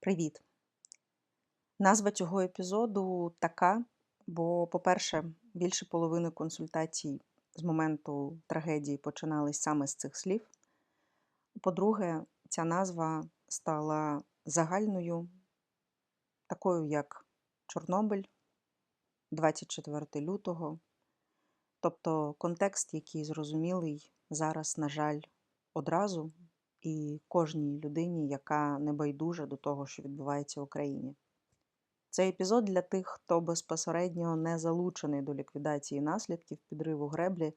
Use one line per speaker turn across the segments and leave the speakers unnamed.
Привіт! Назва цього епізоду така, бо, по-перше, більше половини консультацій з моменту трагедії починались саме з цих слів. По-друге, ця назва стала загальною, такою як Чорнобиль, 24 лютого. Тобто контекст, який зрозумілий зараз, на жаль, одразу і кожній людині, яка не байдужа до того, що відбувається в Україні. Цей епізод для тих, хто безпосередньо не залучений до ліквідації наслідків підриву греблі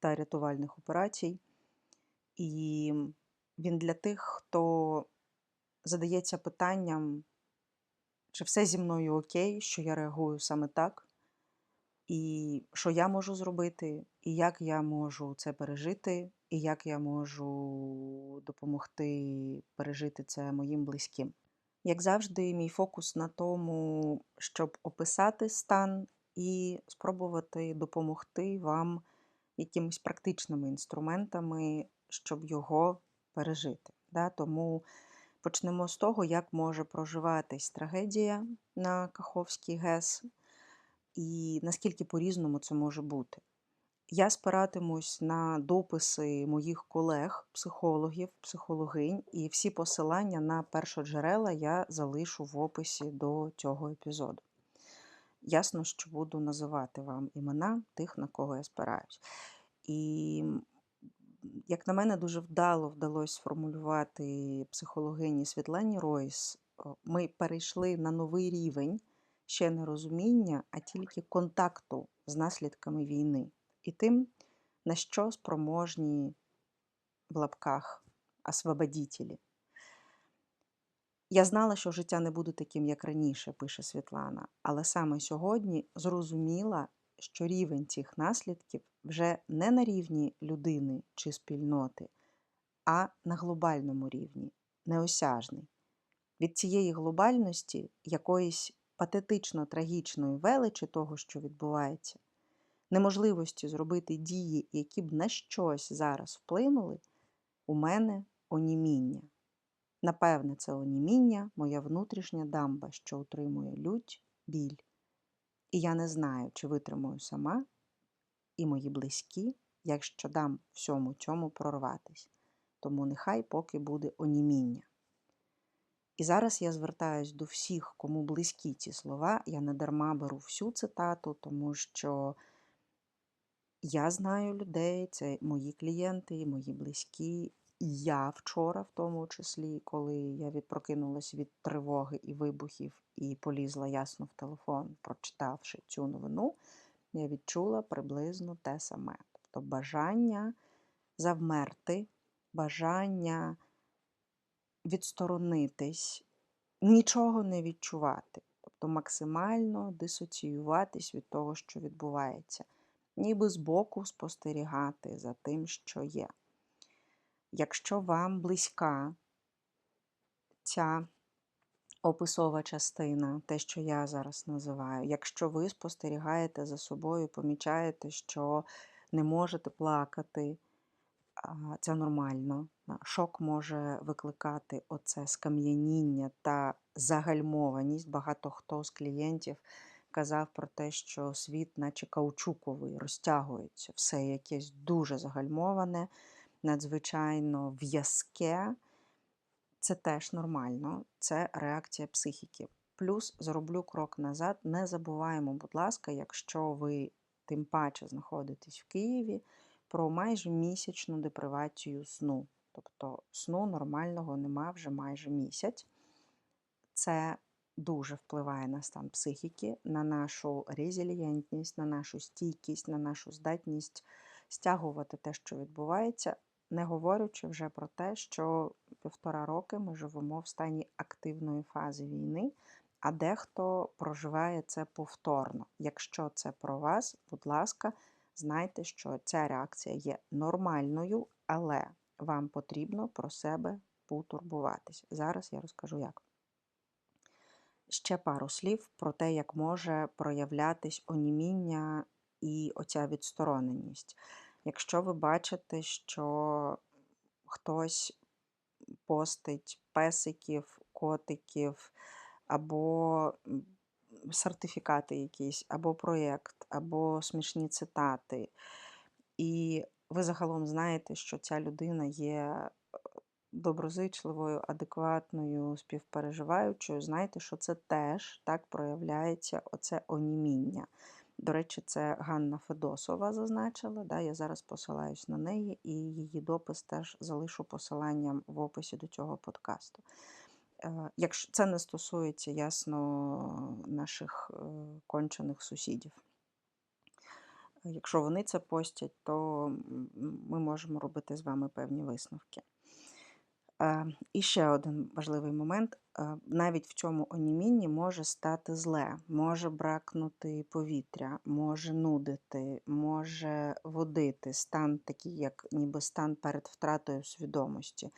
та рятувальних операцій. І він для тих, хто задається питанням, чи все зі мною окей, що я реагую саме так, і що я можу зробити, і як я можу це пережити, і як я можу допомогти пережити це моїм близьким. Як завжди, мій фокус на тому, щоб описати стан і спробувати допомогти вам якимись практичними інструментами, щоб його пережити. Да? Тому почнемо з того, як може проживатись трагедія на Каховський ГЕС і наскільки по-різному це може бути. Я спиратимусь на дописи моїх колег, психологів, психологинь, і всі посилання на першоджерела я залишу в описі до цього епізоду. Ясно, що буду називати вам імена тих, на кого я спираюсь. І, як на мене, дуже вдало вдалося сформулювати психологині Світлані Ройс. Ми перейшли на новий рівень ще не розуміння, а тільки контакту з наслідками війни і тим, на що спроможні в лапках освободітелі. Я знала, що життя не буде таким, як раніше, пише Світлана, але саме сьогодні зрозуміла, що рівень цих наслідків вже не на рівні людини чи спільноти, а на глобальному рівні, неосяжний. Від цієї глобальності якоїсь патетично трагічної величі того, що відбувається, неможливості зробити дії, які б на щось зараз вплинули, у мене оніміння. Напевне, це оніміння, моя внутрішня дамба, що утримує лють, біль. І я не знаю, чи витримую сама і мої близькі, якщо дам всьому цьому прорватись. Тому нехай поки буде оніміння. І зараз я звертаюсь до всіх, кому близькі ці слова. Я не дарма беру всю цитату, тому що я знаю людей, це мої клієнти, мої близькі. Я вчора, в тому числі, коли я відпрокинулась від тривоги і вибухів і полізла ясно в телефон, прочитавши цю новину, я відчула приблизно те саме. Тобто бажання завмерти, бажання відсторонитись, нічого не відчувати, тобто максимально дисоціюватись від того, що відбувається, ніби збоку спостерігати за тим, що є. Якщо вам близька ця описова частина, те, що я зараз називаю, якщо ви спостерігаєте за собою, помічаєте, що не можете плакати, це нормально. Шок може викликати оце скам'яніння та загальмованість. Багато хто з клієнтів казав про те, що світ, наче каучуковий, розтягується, все якесь дуже загальмоване, надзвичайно в'язке. Це теж нормально, це реакція психіки. Плюс зроблю крок назад. Не забуваємо, будь ласка, якщо ви тим паче знаходитесь в Києві про майже місячну депривацію сну. Тобто сну нормального нема вже майже місяць. Це дуже впливає на стан психіки, на нашу резилієнтність, на нашу стійкість, на нашу здатність стягувати те, що відбувається, не говорячи вже про те, що півтора роки ми живемо в стані активної фази війни, а дехто проживає це повторно. Якщо це про вас, будь ласка, знайте, що ця реакція є нормальною, але вам потрібно про себе потурбуватись. Зараз я розкажу як. Ще пару слів про те, як може проявлятись оніміння і оця відстороненість. Якщо ви бачите, що хтось постить песиків котиків, або сертифікати якісь, або проєкт, або смішні цитати. І ви загалом знаєте, що ця людина є доброзичливою, адекватною, співпереживаючою, знаєте, що це теж так проявляється оце оніміння. До речі, це Ганна Федосова зазначила. Да, Я зараз посилаюсь на неї, і її допис теж залишу посиланням в описі до цього подкасту. Е, Якщо це не стосується ясно наших е, кончених сусідів. Якщо вони це постять, то ми можемо робити з вами певні висновки. Е, І ще один важливий момент: Е, навіть в цьому онімінні може стати зле, може бракнути повітря, може нудити, може водити. Стан такий, як ніби стан перед втратою свідомості.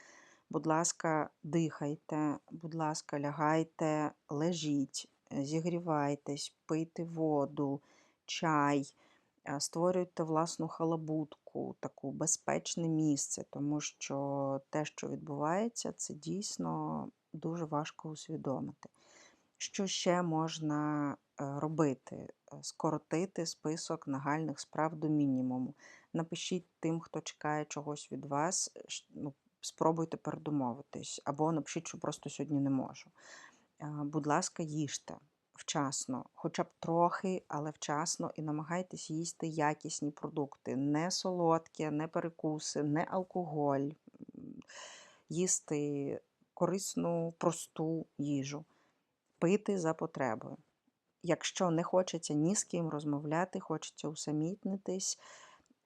Будь ласка, дихайте, будь ласка, лягайте, лежіть, зігрівайтесь, пийте воду, чай, створюйте власну халабутку, таку безпечне місце, тому що те, що відбувається, це дійсно дуже важко усвідомити. Що ще можна е, робити? Е, Скоротити список нагальних справ до мінімуму. Напишіть тим, хто чекає чогось від вас, ну, спробуйте передомовитись, або напишіть, що просто сьогодні не можу. Е, Будь ласка, їжте вчасно, хоча б трохи, але вчасно, і намагайтесь їсти якісні продукти, не солодкі, не перекуси, не алкоголь, їсти корисну, просту їжу, пити за потребою. Якщо не хочеться ні з ким розмовляти, хочеться усамітнитись,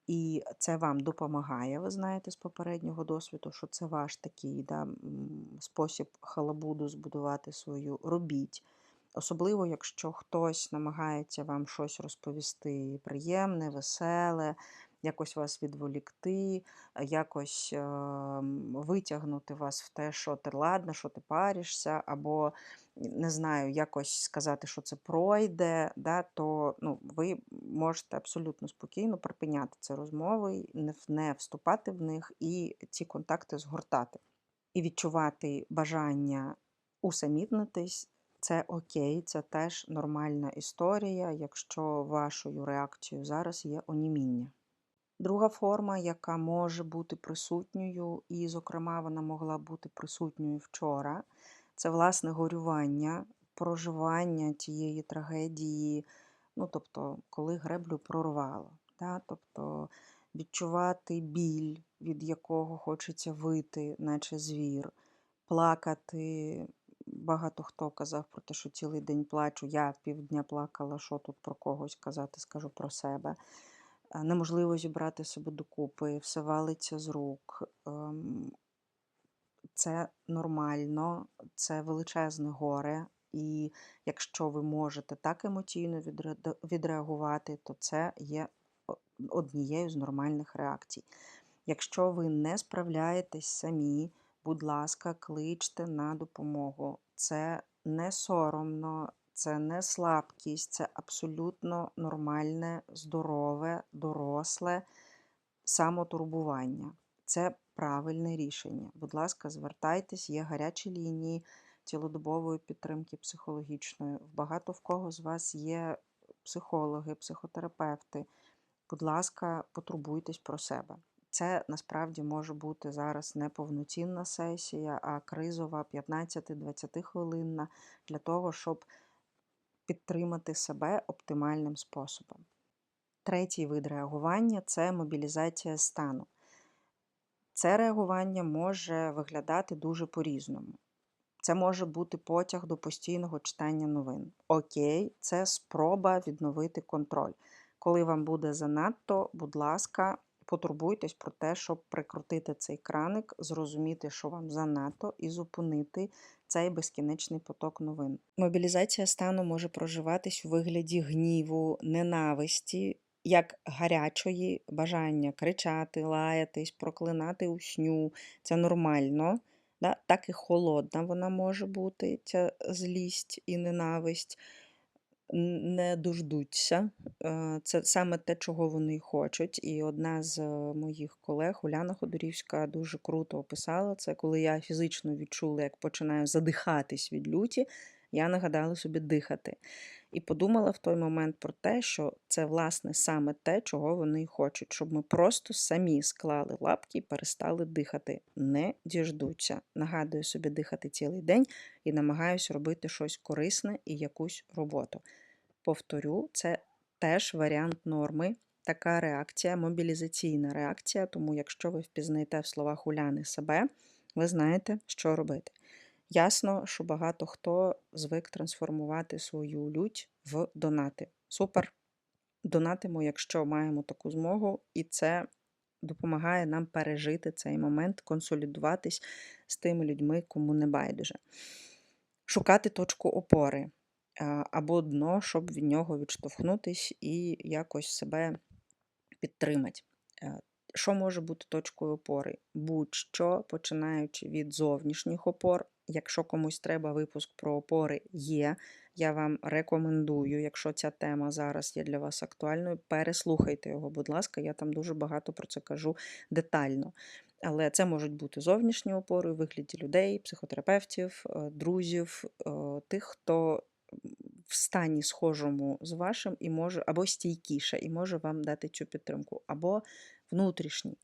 і це вам допомагає, ви знаєте з попереднього досвіду, що це ваш такий да, спосіб халабуду збудувати свою, робіть. Особливо, якщо хтось намагається вам щось розповісти приємне, веселе, якось вас відволікти, якось е, витягнути вас в те, що ти ладно, що ти паришся, або не знаю, якось сказати, що це пройде, да, то ну, ви можете абсолютно спокійно припиняти ці розмови, не вступати в них і ці контакти згортати. І відчувати бажання усамітнитись це окей, це теж нормальна історія, якщо вашою реакцією зараз є оніміння. Друга форма, яка може бути присутньою, і, зокрема, вона могла бути присутньою вчора, це власне горювання, проживання тієї трагедії, ну, тобто, коли греблю прорвало. Да? Тобто відчувати біль, від якого хочеться вити, наче звір, плакати. Багато хто казав про те, що цілий день плачу. Я півдня плакала, що тут про когось казати, скажу про себе. Е, Неможливо зібрати себе докупи, все валиться з рук. Ем, Це нормально, це величезне горе. І якщо ви можете так емоційно відреагувати, то це є однією з нормальних реакцій. Якщо ви не справляєтесь самі, будь ласка, кличте на допомогу. Це не соромно, це не слабкість, це абсолютно нормальне, здорове, доросле самотурбування. Це правильне рішення. Будь ласка, звертайтесь, є гарячі лінії цілодобової підтримки психологічної. Багато в кого з вас є психологи, психотерапевти. Будь ласка, потурбуйтесь про себе. Це насправді може бути зараз не повноцінна сесія, а кризова 15-20 хвилинна для того, щоб підтримати себе оптимальним способом. Третій вид реагування це мобілізація стану. Це реагування може виглядати дуже по-різному. Це може бути потяг до постійного читання новин. Окей, це спроба відновити контроль. Коли вам буде занадто, будь ласка, потурбуйтесь про те, щоб прикрутити цей краник, зрозуміти, що вам занадто, і зупинити цей безкінечний поток новин. Мобілізація стану може проживатись у вигляді гніву, ненависті, як гарячої бажання кричати, лаятись, проклинати усню. Це нормально. Да? Так і холодна вона може бути, ця злість і ненависть. Не дождуться. Е, це саме те, чого вони хочуть. І одна з е, моїх колег, Уляна Ходорівська, дуже круто описала це. Коли я фізично відчула, як починаю задихатись від люті, я нагадала собі дихати. І подумала в той момент про те, що це, власне, саме те, чого вони хочуть, щоб ми просто самі склали лапки і перестали дихати. Не діждуться. Нагадую собі дихати цілий день і намагаюся робити щось корисне і якусь роботу. Повторю, це теж варіант норми. Така реакція, мобілізаційна реакція, тому якщо ви впізнаєте в словах Уляни себе, ви знаєте, що робити. Ясно, що багато хто звик трансформувати свою лють в донати. Супер! Донатимо, якщо маємо таку змогу, і це допомагає нам пережити цей момент, консолідуватись з тими людьми, кому не байдуже. Шукати точку опори або дно, щоб від нього відштовхнутись і якось себе підтримати. Е, що може бути точкою опори? Будь-що, починаючи від зовнішніх опор. Якщо комусь треба випуск про опори, є. Я вам рекомендую, якщо ця тема зараз є для вас актуальною, переслухайте його, будь ласка, я там дуже багато про це кажу детально. Але це можуть бути зовнішні опори у вигляді людей, психотерапевтів, е, друзів, е, тих, хто в стані схожому з вашим і може, або стійкіше, і може вам дати цю підтримку, або внутрішній.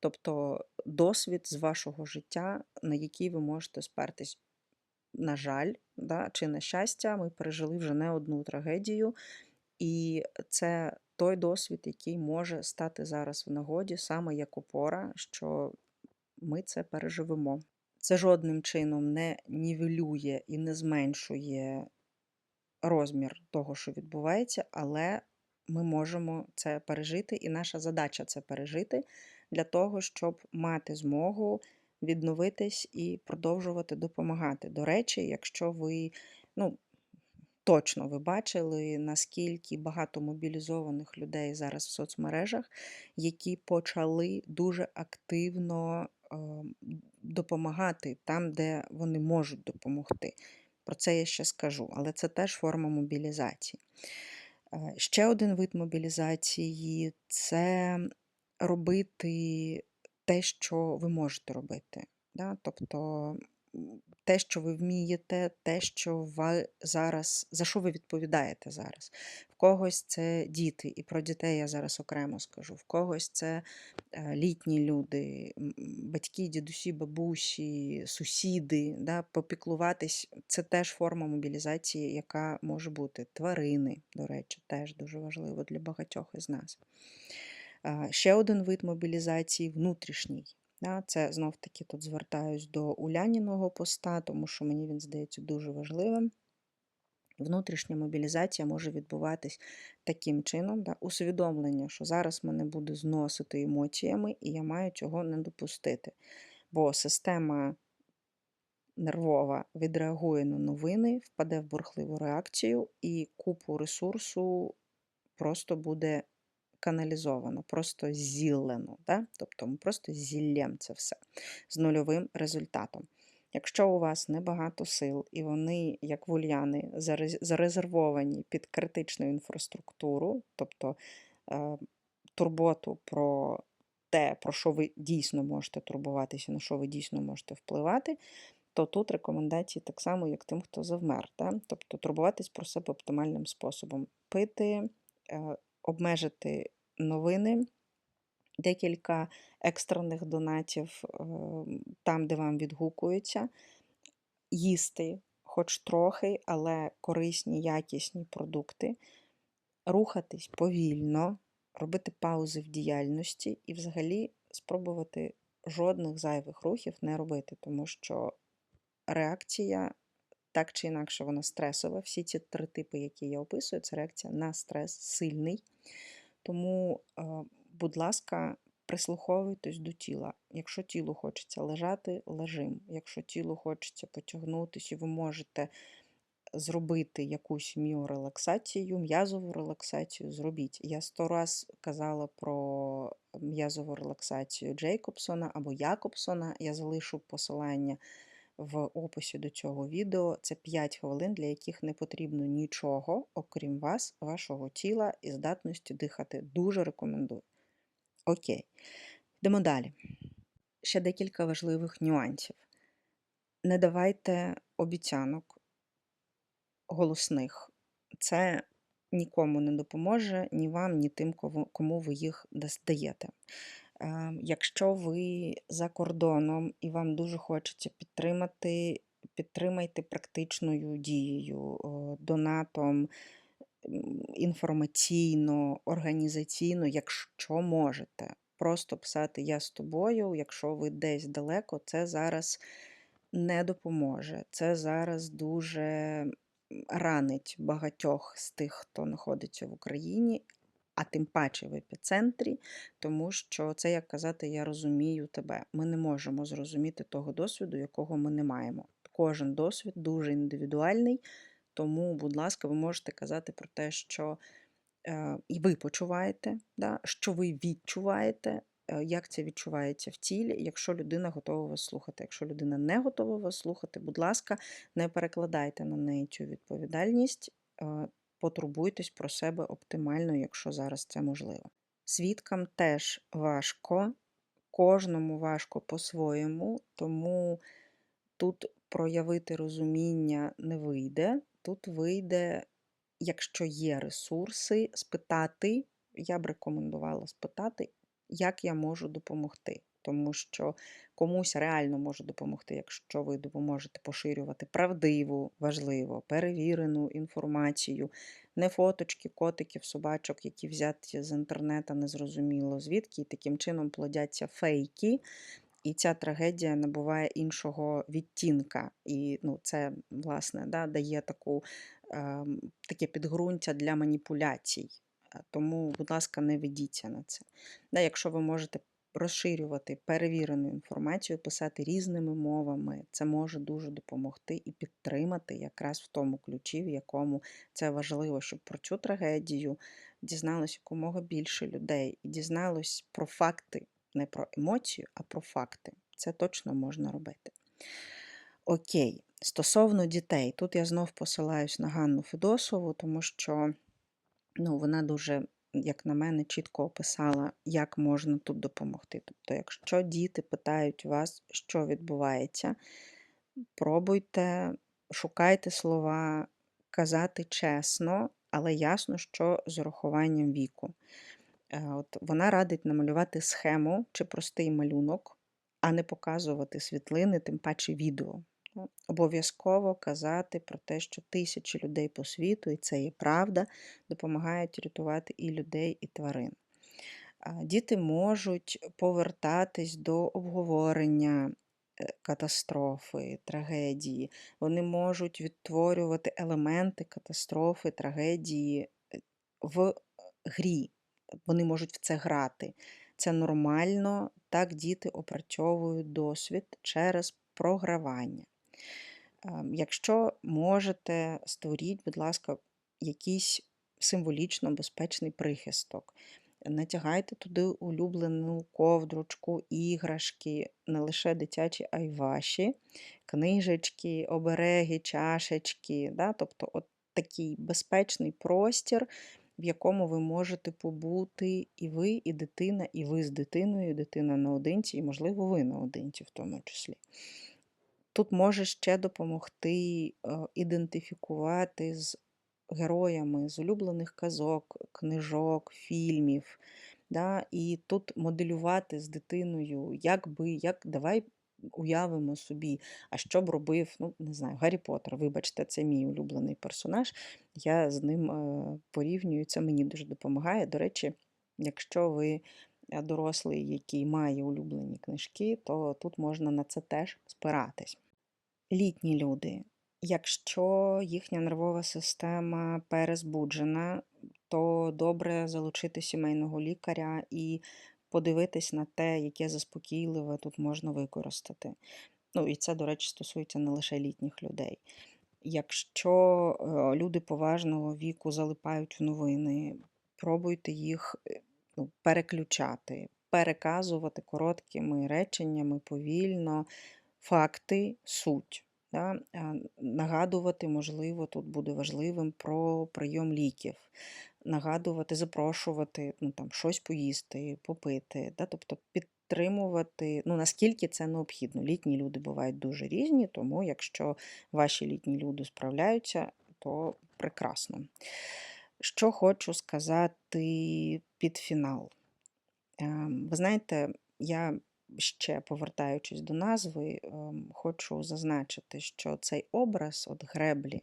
Тобто досвід з вашого життя, на який ви можете спертись. На жаль, да, чи на щастя, ми пережили вже не одну трагедію, і це той досвід, який може стати зараз в нагоді, саме як опора, що ми це переживемо. Це жодним чином не нівелює і не зменшує розмір того, що відбувається, але ми можемо це пережити, і наша задача це пережити для того, щоб мати змогу відновитись і продовжувати допомагати. До речі, якщо ви, ну, точно ви бачили, наскільки багато мобілізованих людей зараз в соцмережах, які почали дуже активно е, допомагати там, де вони можуть допомогти. Про це я ще скажу, але це теж форма мобілізації. Е, ще один вид мобілізації це робити те, що ви можете робити. Да? Тобто те, що ви вмієте, те, що ви зараз, за що ви відповідаєте зараз. В когось це діти, і про дітей я зараз окремо скажу. В когось це е, літні люди, батьки, дідусі, бабусі, сусіди. Да? Попіклуватись це теж форма мобілізації, яка може бути. Тварини, до речі, теж дуже важливо для багатьох із нас. Ще один вид мобілізації внутрішній. Це знов-таки тут звертаюсь до Уляніного поста, тому що мені він здається дуже важливим. Внутрішня мобілізація може відбуватись таким чином, да, усвідомлення, що зараз мене буде зносити емоціями, і я маю цього не допустити. Бо система нервова відреагує на новини, впаде в бурхливу реакцію, і купу ресурсу просто буде каналізовано, просто зіллено. Да? Тобто ми просто зіллям це все з нульовим результатом. Якщо у вас небагато сил, і вони, як вульяни, зарезервовані під критичну інфраструктуру, тобто е, турботу про те, про що ви дійсно можете турбуватися, на що ви дійсно можете впливати, то тут рекомендації так само, як тим, хто завмер. Да? Тобто турбуватись про себе оптимальним способом. Пити, е, обмежити новини, декілька екстрених донатів ем, там, де вам відгукуються, їсти хоч трохи, але корисні, якісні продукти, рухатись повільно, робити паузи в діяльності і взагалі спробувати жодних зайвих рухів не робити, тому що реакція. Так чи інакше, вона стресова. Всі ці три типи, які я описую, це реакція на стрес сильний. Тому, е, будь ласка, прислуховуйтесь до тіла. Якщо тілу хочеться лежати, лежим. Якщо тілу хочеться потягнутися, ви можете зробити якусь міорелаксацію, м'язову релаксацію, зробіть. Я сто раз казала про м'язову релаксацію Джейкобсона або Якобсона. Я залишу посилання в описі до цього відео. Це 5 хвилин, для яких не потрібно нічого, окрім вас, вашого тіла і здатності дихати. Дуже рекомендую. Окей, йдемо далі. Ще декілька важливих нюансів. Не давайте обіцянок голосних. Це нікому не допоможе, ні вам, ні тим, кому- ви їх даєте. Е, Якщо ви за кордоном і вам дуже хочеться підтримати, підтримайте практичною дією, донатом, інформаційно, організаційно, якщо можете. Просто писати Я з тобою, якщо ви десь далеко, це зараз не допоможе. Це зараз дуже ранить багатьох з тих, хто знаходиться в Україні, а тим паче в епіцентрі, тому що це як казати Я розумію тебе. Ми не можемо зрозуміти того досвіду, якого ми не маємо. Кожен досвід дуже індивідуальний, тому, будь ласка, ви можете казати про те, що е, і ви почуваєте, да, що ви відчуваєте, е, як це відчувається в тілі, якщо людина готова вас слухати. Якщо людина не готова вас слухати, будь ласка, не перекладайте на неї цю відповідальність, е, потурбуйтесь про себе оптимально, якщо зараз це можливо. Свідкам теж важко, кожному важко по-своєму, тому тут проявити розуміння не вийде. Тут вийде, якщо є ресурси, спитати, я б рекомендувала спитати, як я можу допомогти. Тому що комусь реально може допомогти, якщо ви допоможете поширювати правдиву, важливо, перевірену інформацію, не фоточки, котиків, собачок, які взяті з інтернету, незрозуміло звідки, і таким чином плодяться фейки, і ця трагедія набуває іншого відтінка. І ну, це, власне, да, дає таку, е, таке підґрунтя для маніпуляцій. Е, Тому, будь ласка, не ведіться на це. Да, якщо ви можете розширювати перевірену інформацію, писати різними мовами, це може дуже допомогти і підтримати якраз в тому ключі, в якому це важливо, щоб про цю трагедію дізналось якомога більше людей і дізналось про факти, не про емоцію, а про факти. Це точно можна робити. Окей, стосовно дітей, тут я знов посилаюсь на Ганну Федосову, тому що ну, вона дуже, як на мене, чітко описала, як можна тут допомогти. Тобто, якщо діти питають вас, що відбувається, пробуйте, шукайте слова, казати чесно, але ясно, що з урахуванням віку. Е, От вона радить намалювати схему чи простий малюнок, а не показувати світлини, тим паче відео. Обов'язково казати про те, що тисячі людей по світу, і це є правда, допомагають рятувати і людей, і тварин. Діти можуть повертатись до обговорення е, катастрофи, трагедії. Вони можуть відтворювати елементи катастрофи, трагедії е, в грі. Вони можуть в це грати. Це нормально, так діти опрацьовують досвід через програвання. Ем, Якщо можете, створіть, будь ласка, якийсь символічно безпечний прихисток. Натягайте туди улюблену ковдручку, іграшки, не лише дитячі, а й ваші, книжечки, обереги, чашечки. Да? Тобто от такий безпечний простір, в якому ви можете побути і ви, і дитина, і ви з дитиною, і дитина наодинці, і, можливо, ви наодинці в тому числі. Тут може ще допомогти е, ідентифікувати з героями з улюблених казок, книжок, фільмів. Да? І тут моделювати з дитиною, як би, як давай уявимо собі, а що б робив, ну, не знаю, Гаррі Поттер, вибачте, це мій улюблений персонаж. Я з ним е, порівнюю, це мені дуже допомагає. До речі, якщо ви дорослий, який має улюблені книжки, то тут можна на це теж спиратись. Літні люди. Якщо їхня нервова система перезбуджена, то добре залучити сімейного лікаря і подивитись на те, яке заспокійливе тут можна використати. Ну, і це, до речі, стосується не лише літніх людей. Якщо е, люди поважного віку залипають в новини, пробуйте їх е, ну, переключати, переказувати короткими реченнями повільно, факти, суть. Да? Нагадувати, можливо, тут буде важливим про прийом ліків, нагадувати, запрошувати ну, там, щось поїсти, попити, да? тобто підтримувати, ну, наскільки це необхідно. Літні люди бувають дуже різні, тому якщо ваші літні люди справляються, то прекрасно. Що хочу сказати під фінал. Ви знаєте, я ще повертаючись до назви, хочу зазначити, що цей образ от греблі,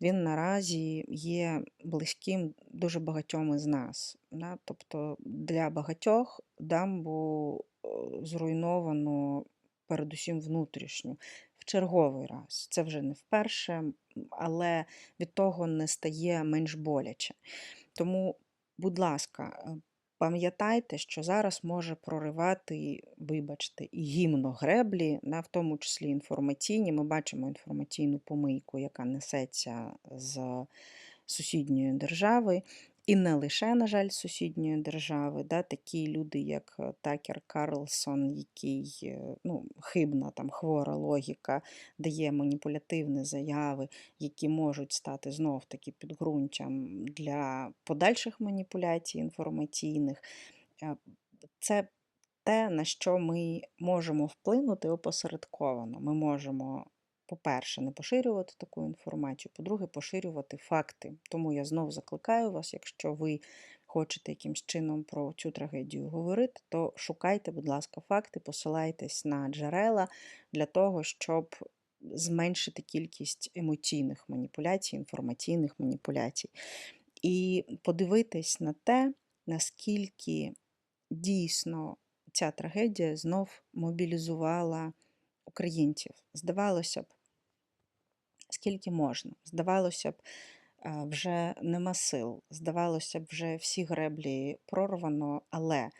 він наразі є близьким дуже багатьом із нас. Тобто для багатьох дамбу е, зруйновано передусім внутрішню. Черговий раз. Це вже не вперше, але від того не стає менш боляче. Тому, будь ласка, е, пам'ятайте, що зараз може проривати, вибачте, і гімно греблі, в тому числі інформаційні. Ми бачимо інформаційну помийку, яка несеться з сусідньої держави. І не лише, на жаль, сусідньої держави, да, такі люди, як е, Такер Карлсон, який е, ну, хибна, там, хвора логіка, дає маніпулятивні заяви, які можуть стати знов-таки підґрунтям для подальших маніпуляцій інформаційних. Е, Це те, на що ми можемо вплинути опосередковано. Ми можемо, по-перше, не поширювати таку інформацію, по-друге, поширювати факти. Тому я знов закликаю вас, якщо ви хочете якимсь чином про цю трагедію говорити, то шукайте, будь ласка, факти, посилайтесь на джерела для того, щоб зменшити кількість емоційних маніпуляцій, інформаційних маніпуляцій. І подивитись на те, наскільки дійсно ця трагедія знов мобілізувала українців. Здавалося б, скільки можна. Здавалося б, е, вже нема сил. Здавалося б, вже всі греблі прорвано, але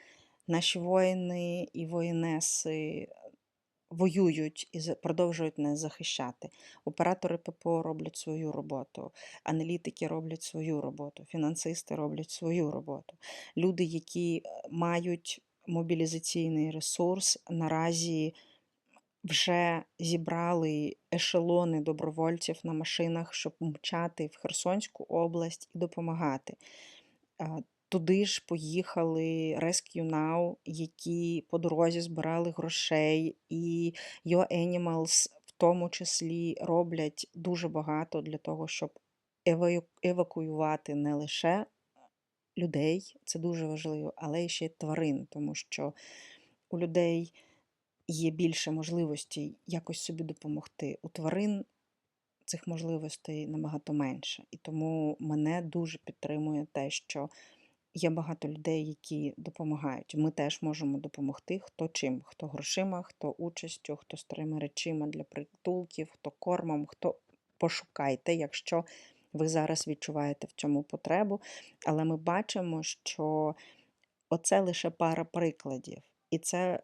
наші воїни і воїнеси воюють і продовжують нас захищати. Оператори ППО роблять свою роботу, аналітики роблять свою роботу, фінансисти роблять свою роботу. Люди, які е, мають мобілізаційний ресурс, наразі вже зібрали ешелони добровольців на машинах, щоб мчати в Херсонську область і допомагати. Туди ж поїхали Rescue Now, які по дорозі збирали грошей, і Your Animals в тому числі роблять дуже багато для того, щоб евакуювати не лише людей, це дуже важливо, але і ще й тварин, тому що у людей є більше можливостей якось собі допомогти. У тварин цих можливостей набагато менше. І тому мене дуже підтримує те, що є багато людей, які допомагають. Ми теж можемо допомогти хто чим, хто грошима, хто участю, хто старими речима для притулків, хто кормом, хто пошукайте, якщо ви зараз відчуваєте в цьому потребу. Але ми бачимо, що оце лише пара прикладів. І це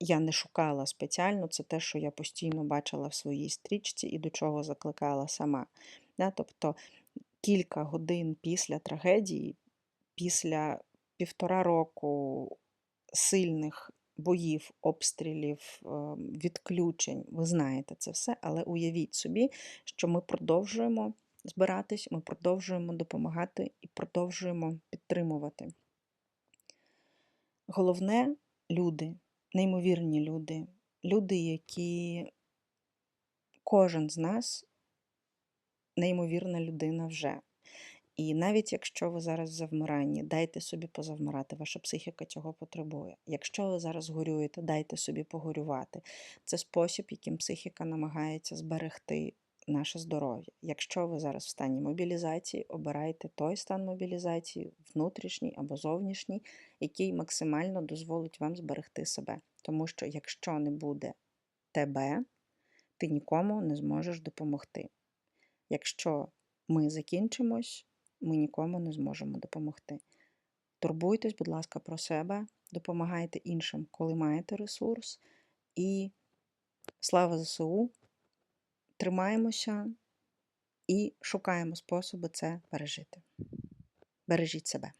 я не шукала спеціально, це те, що я постійно бачила в своїй стрічці і до чого закликала сама. Да? Тобто кілька годин після трагедії, після півтора року сильних боїв, обстрілів, ем, відключень, ви знаєте це все, але уявіть собі, що ми продовжуємо збиратись, ми продовжуємо допомагати і продовжуємо підтримувати. Головне люди, неймовірні люди, люди, які кожен з нас неймовірна людина вже. І навіть якщо ви зараз в завмиранні, дайте собі позавмирати, ваша психіка цього потребує. Якщо ви зараз горюєте, дайте собі погорювати. Це спосіб, яким психіка намагається зберегти наше здоров'я. Якщо ви зараз в стані мобілізації, обирайте той стан мобілізації, внутрішній або зовнішній, який максимально дозволить вам зберегти себе. Тому що якщо не буде тебе, ти нікому не зможеш допомогти. Якщо ми закінчимось, ми нікому не зможемо допомогти. Турбуйтесь, будь ласка, про себе, допомагайте іншим, коли маєте ресурс. І слава ЗСУ! Тримаємося і шукаємо способи це пережити. Бережіть себе.